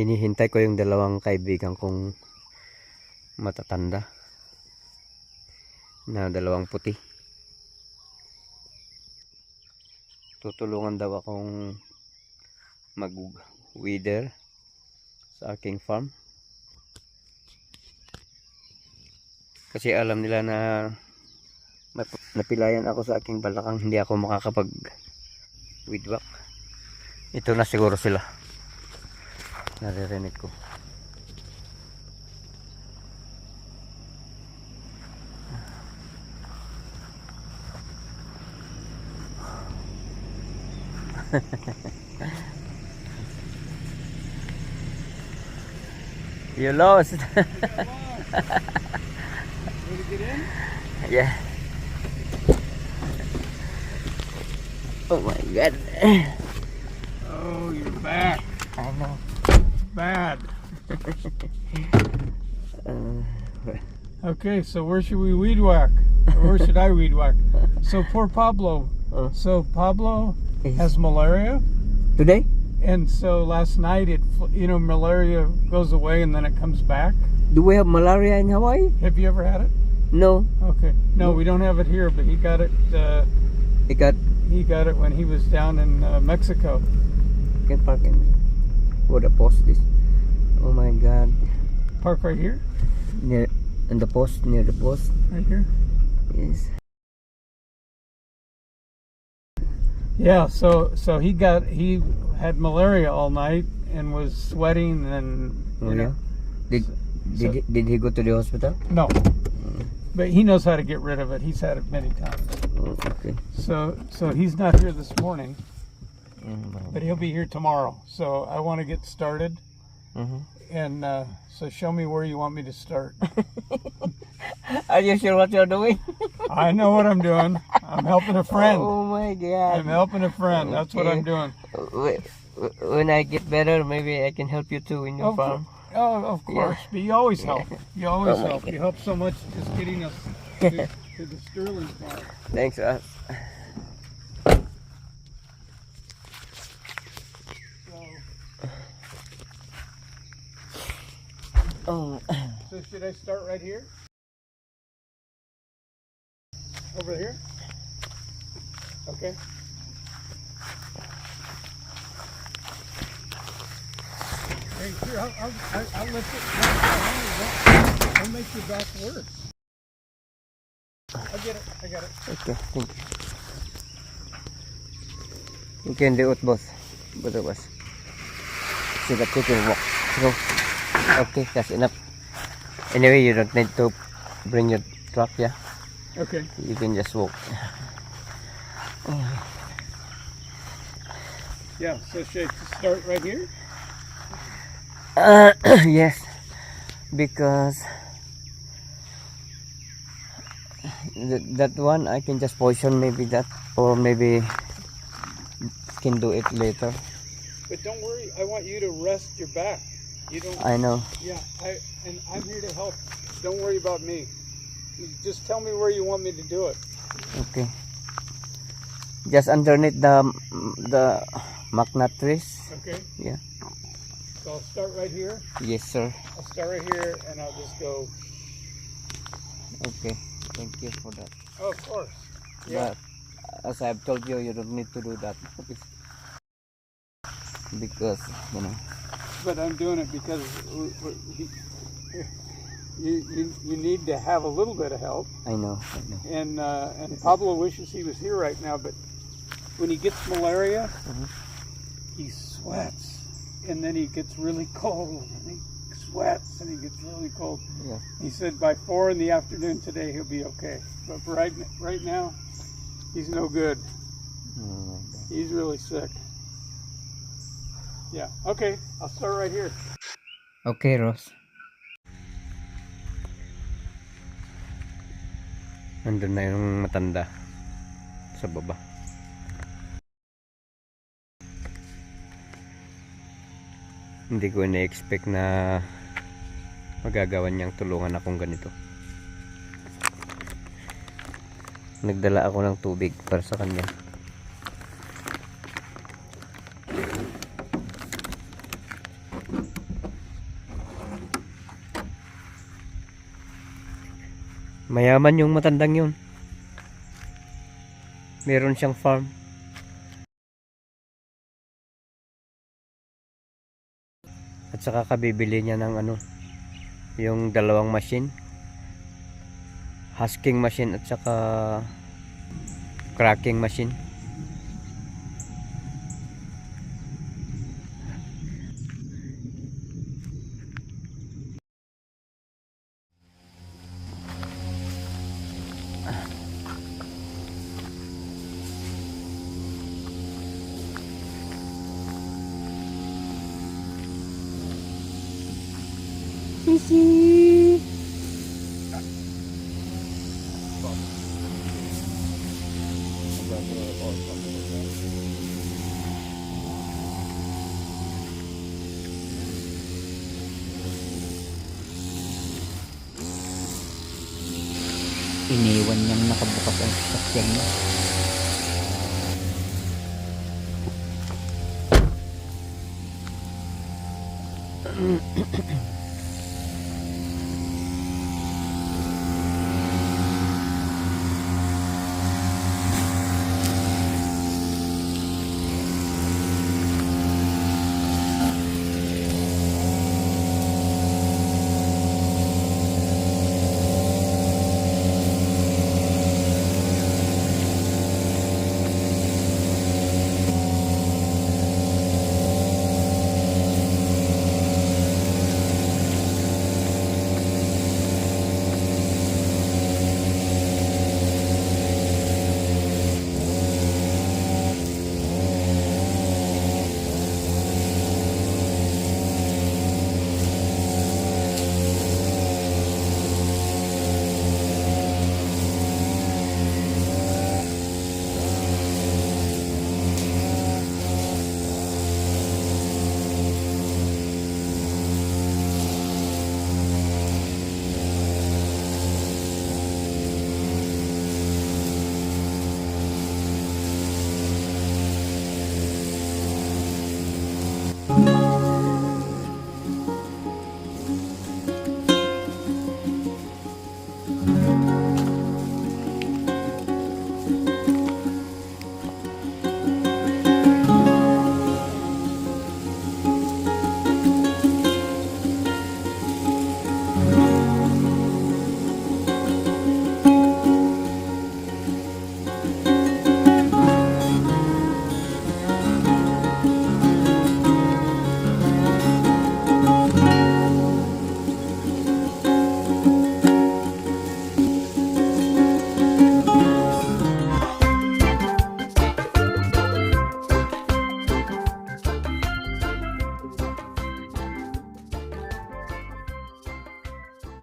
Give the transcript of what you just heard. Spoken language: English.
hinihintay ko yung dalawang kaibigan kong matatanda na dalawang puti. Tutulungan daw akong mag weeder sa aking farm. Kasi alam nila na nap- napilayan ako sa aking balakang hindi ako makakapag weedwalk ito na siguro sila naririnig ko you lost Ready to get in? yeah oh my god Oh, you're back. I know Bad. uh, Okay, so where should we weed whack? Or where should I weed whack? So poor Pablo. uh, So Pablo has malaria, today and so last night it you know, malaria goes away and then it comes back. do we have malaria in Hawaii Have you ever had it? no Okay, no, we don't have it here, but he got it. Uh, it got he got it when he was down in uh, Mexico. can park where the post is. Oh my god. Park right here, near in the post near the post. Right here. yes. Yeah, so so he got he had malaria all night and was sweating and oh you know, yeah did did, so- he, did he go to the hospital? No, but he knows how to get rid of it. He's had it many times. oh, okay. So so he's not here this morning, Mm, but he'll be here tomorrow. So I want to get started, mhm. and uh, so show me where you want me to start. are you sure what you're doing I know what I'm doing. I'm helping a friend. oh my God. I'm helping a friend. That's what I'm doing. Wh- wh- when I get better maybe I can help you too in your Of farm Oh, of course. But you always help. You always Oh help. You help so much just getting us to, to the Sterling farm. thanks us oh so should I start right here? Over here? Okay. Hey, sure, I'll, I'll, I'll, I'll let you, I'll, I'll make your back worse. I get it, I got it. Okay, thank you. You can do it both. Both of us. That you can walk. Go. Okay, that's enough. Anyway, you don't need to bring your truck, yeah? Okay. You can just walk. Yeah, so should I start right here? Uh, yes, because th- that one I can just position maybe that or maybe can do it later. But don't worry, I want you to rest your back. You don't I know. Yeah, I and I'm here to help. Don't worry about me. Just tell me where you want me to do it. Okay. Just underneath the the macnut trees. Okay? Yeah. So I'll start right here. Yes, sir. I'll start right here and I'll just go Okay. Thank you for that. Oh of course. Yeah. But as I've told you, you don't need to do that because you know. But I'm doing it because we- we- he- you, you you need to have a little bit of help. I know. I know. And uh, and Pablo wishes he was here right now, but when he gets malaria, Mhm. he sweats, and then he gets really cold, and he sweats, and he gets really cold. Yeah. He said by four in the afternoon today he'll be okay, but right right now he's no good. God. He's really sick. Yeah. Okay, I'll start right here. Okay, Ross. Nandun na yung matanda sa baba. Hindi ko na-expect na magagawa niyang tulungan akong ganito. Nagdala ako ng tubig para sa kanya. Mayaman yung matandang yun. Meron siyang farm. At saka kabibili niya ng ano, yung dalawang machine. Husking machine at saka cracking machine. Sisi. Iniwan niyang nakabukas ang sasakyan niya.